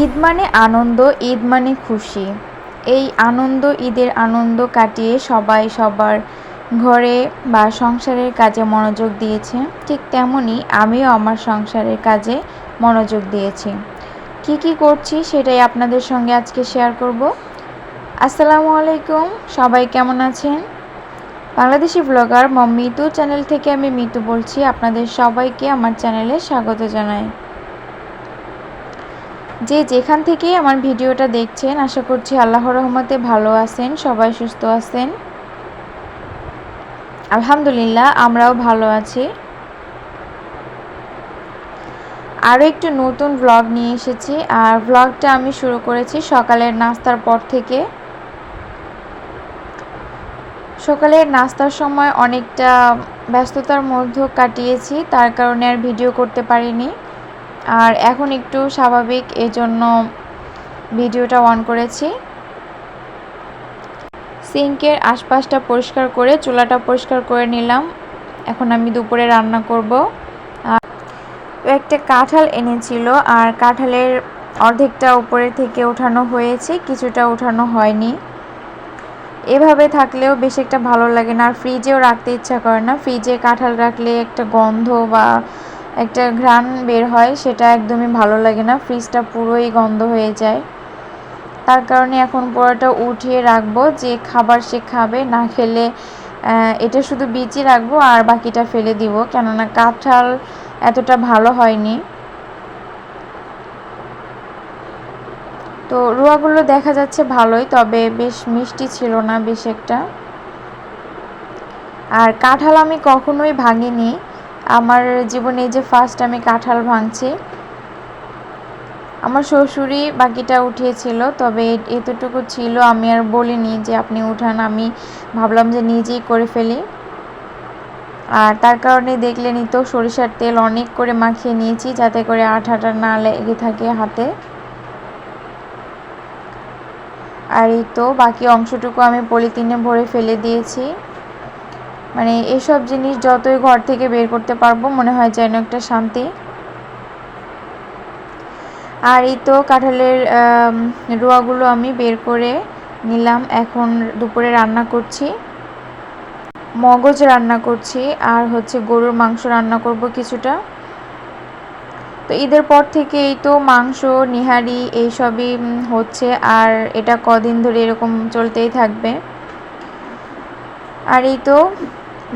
ঈদ মানে আনন্দ, ঈদ মানে খুশি। এই আনন্দ, ঈদের আনন্দ কাটিয়ে সবাই সবার ঘরে বা সংসারের কাজে মনোযোগ দিয়েছে। ঠিক তেমনই আমিও আমার সংসারের কাজে মনোযোগ দিয়েছি। কি কি করছি সেটাই আপনাদের সঙ্গে আজকে শেয়ার করব। আসসালামু আলাইকুম, সবাই কেমন আছেন? বাংলাদেশি ব্লগার মিতু চ্যানেল থেকে আমি মিতু বলছি। আপনাদের সবাইকে আমার চ্যানেলে স্বাগত জানাই। যে যেখান থেকে আমার ভিডিওটা দেখছেন, আশা করছি আল্লাহর রহমতে ভালো আছেন, সবাই সুস্থ আছেন। আলহামদুলিল্লাহ, আমরাও ভালো আছি। আরও একটু নতুন ব্লগ নিয়ে এসেছি, আর ব্লগটা আমি শুরু করেছি সকালের নাস্তার পর থেকে। সকালের নাস্তার সময় অনেকটা ব্যস্ততার মধ্যে কাটিয়েছি, তার কারণে আর ভিডিও করতে পারিনি। আর এখন একটু স্বাভাবিক, এজন্য ভিডিওটা অন করেছি। সিঙ্কের আশপাশটা পরিষ্কার করে, চুলাটা পরিষ্কার করে নিলাম। এখন আমি দুপুরে রান্না করব। একটা কাঁঠাল এনেছিল, আর কাঁঠালের অর্ধেকটা উপরে থেকে ওঠানো হয়েছে, কিছুটা ওঠানো হয়নি। এভাবে থাকলেও বেশ একটা ভালো লাগে না, আর ফ্রিজেও রাখতে ইচ্ছা করে না। ফ্রিজে কাঁঠাল রাখলে একটা গন্ধ বা একটা ঘ্রাণ বের হয়, সেটা একদমই ভালো লাগে না। ফ্রিজটা পুরোই গন্ধ হয়ে যায়। তার কারণে এখন পুরোটা উঠিয়ে রাখব, যে খাবার সে খাবে, না খেলে এটা শুধু বিচি রাখব আর বাকিটা ফেলে দিব। কেননা কাঁঠাল এতটা ভালো হয়নি। তো রুয়াগুলো দেখা যাচ্ছে ভালোই, তবে বেশ মিষ্টি ছিল না বেশ একটা। আর কাঁঠাল আমি কখনোই ভাঙিনি। আমার জীবনে এই যে ফার্স্ট আমি কাঁঠাল ভাঙছি, আমার শ্বশুরই বাকিটা উঠিয়েছিল, তবে এতটুকু ছিল, আমি আর বলিনি যে আপনি উঠান, আমি ভাবলাম যে নিজেই করে ফেলি। আর তার কারণে দেখলেনই তো সরিষার তেল অনেক করে মাখিয়ে নিয়েছি, যাতে করে আঠাটা না লেগে থাকে হাতে। আর এই তো বাকি অংশটুকু আমি পলিথিনে ভরে ফেলে দিয়েছি। মানে এসব জিনিস যতই ঘর থেকে বের করতে পারব, মনে হয় যেন একটা শান্তি। আর এই তো কাঁঠালের রোয়াগুলো আমি বের করে নিলাম। এখন দুপুরে রান্না করছি। মগজ রান্না করছি আর হচ্ছে গরুর মাংস রান্না করব কিছুটা। তো ঈদের পর থেকে এই তো মাংস, নিহারি এইসবই হচ্ছে। আর এটা কদিন ধরে এরকম চলতেই থাকবে। আর এই তো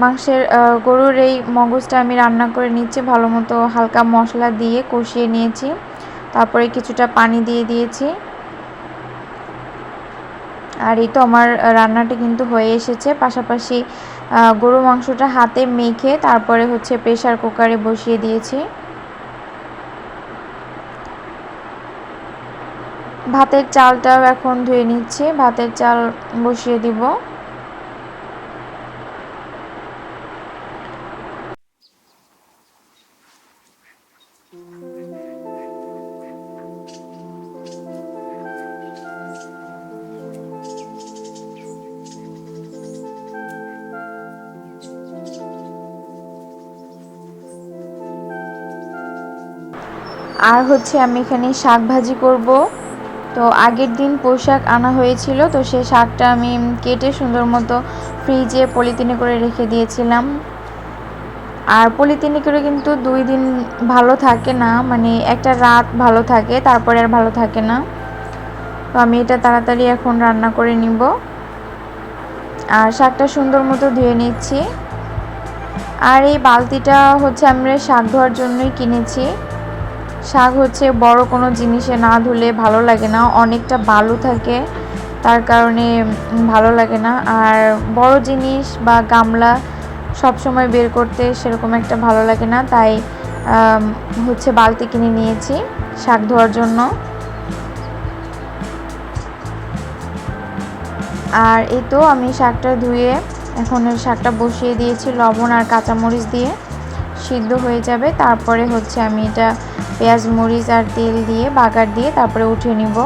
মাংসের গরুর এই মগজটা আমি রান্না করে নিচ্ছি, ভালো মতো হালকা মশলা দিয়ে কষিয়ে নিয়েছি। তারপরে কিছুটা পানি দিয়ে দিয়েছি। আর এই তো আমার রান্নাটা কিন্তু হয়ে এসেছে। পাশাপাশি গরু মাংসটা হাতে মেখে তারপরে হচ্ছে প্রেশার কুকারে বসিয়ে দিয়েছি। ভাতের চালটাও এখন ধুয়ে নিচ্ছি। ভাতের চাল বসিয়ে দিব। আর হচ্ছে আমি এখানে শাক ভাজি করব। তো আগের দিন পোশাক আনা হয়েছিল, তো সেই শাকটা আমি কেটে সুন্দর মতো ফ্রিজে পলিথিনে করে রেখে দিয়েছিলাম। আর পলিথিনে করে কিন্তু দুই দিন ভালো থাকে না মানে একটা রাত ভালো থাকে, তারপরে আর ভালো থাকে না। তো আমি এটা তাড়াতাড়ি এখন রান্না করে নিব। আর শাকটা সুন্দর মতো ধুয়ে নিচ্ছি। আর এই বালতিটা হচ্ছে আমরা শাক ধোয়ার জন্যই কিনেছি। শাক হচ্ছে বড় কোনো জিনিসে না ধুলে ভালো লাগে না, অনেকটা বালু থাকে, তার কারণে ভালো লাগে না। আর বড় জিনিস বা গামলা সব সময় বের করতে সেরকম একটা ভালো লাগে না, তাই হচ্ছে বালতি কিনে নিয়েছি শাক ধোয়ার জন্য। আর এই তো আমি শাকটা ধুয়ে এখন শাকটা বসিয়ে দিয়েছি লবণ আর কাঁচামরিচ দিয়ে, সিদ্ধ হয়ে যাবে। তারপরে হচ্ছে আমি এটা পেঁয়াজ, মরিচ আর তেল দিয়ে, বাগার দিয়ে তারপরে উঠিয়ে নিব।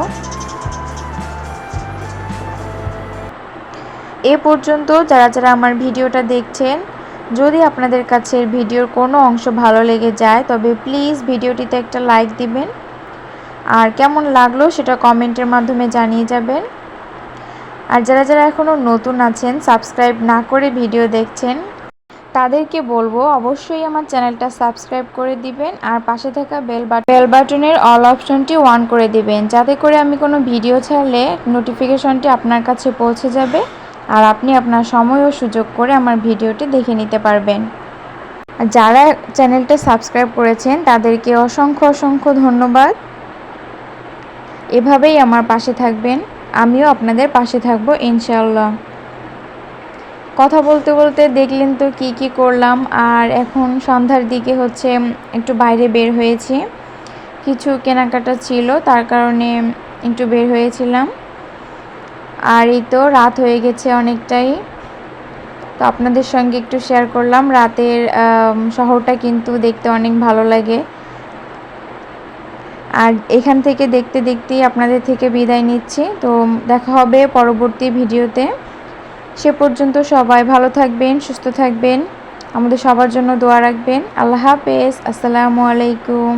এ পর্যন্ত যারা যারা আমার ভিডিওটা দেখছেন, যদি আপনাদের কাছে ভিডিওর কোনো অংশ ভালো লেগে যায়, তবে প্লিজ ভিডিওটিতে একটা লাইক দিবেন। আর কেমন লাগল সেটা কমেন্টের মাধ্যমে জানিয়ে যাবেন। আর যারা যারা এখনও নতুন আছেন, সাবস্ক্রাইব না করে ভিডিও দেখছেন তাদেরকে বলব অবশ্যই আমার চ্যানেলটা সাবস্ক্রাইব করে দিবেন আর পাশে থাকা বেল বাটন বেল বাটনের অল অপশনটি অন করে দিবেন। যাতে করে আমি কোনো ভিডিও ছাড়লে নোটিফিকেশনটি আপনার কাছে পৌঁছে যাবে আর আপনি আপনার সময় ও সুযোগ করে আমার ভিডিওটি দেখে নিতে পারবেন। যারা চ্যানেলটা সাবস্ক্রাইব করেছেন, তাদেরকে অসংখ্য অসংখ্য ধন্যবাদ। এভাবেই আমার পাশে থাকবেন। আমিও আপনাদের পাশে থাকব ইনশাল্লাহ কথা বলতে বলতে দেখলেন তো কি কি করলাম, আর এখন সন্ধ্যার দিকে হচ্ছে একটু বাইরে বের হয়েছি। কিছু কেনাকাটা ছিল, তার কারণে একটু বের হয়েছিলাম। আর এই তো রাত হয়ে গেছে অনেকটাই। তো আপনাদের সঙ্গে একটু শেয়ার করলাম, রাতের শহরটা কিন্তু দেখতে অনেক ভালো লাগে। আর এখান থেকে দেখতে দেখতেই আপনাদের থেকে বিদায় নিচ্ছি। তো দেখা হবে পরবর্তী ভিডিওতে সে পর্যন্ত সবাই ভালো থাকবেন, সুস্থ থাকবেন। আমাদের সবার জন্য দোয়া রাখবেন। আল্লাহ হাফেজ। আসসালামু আলাইকুম।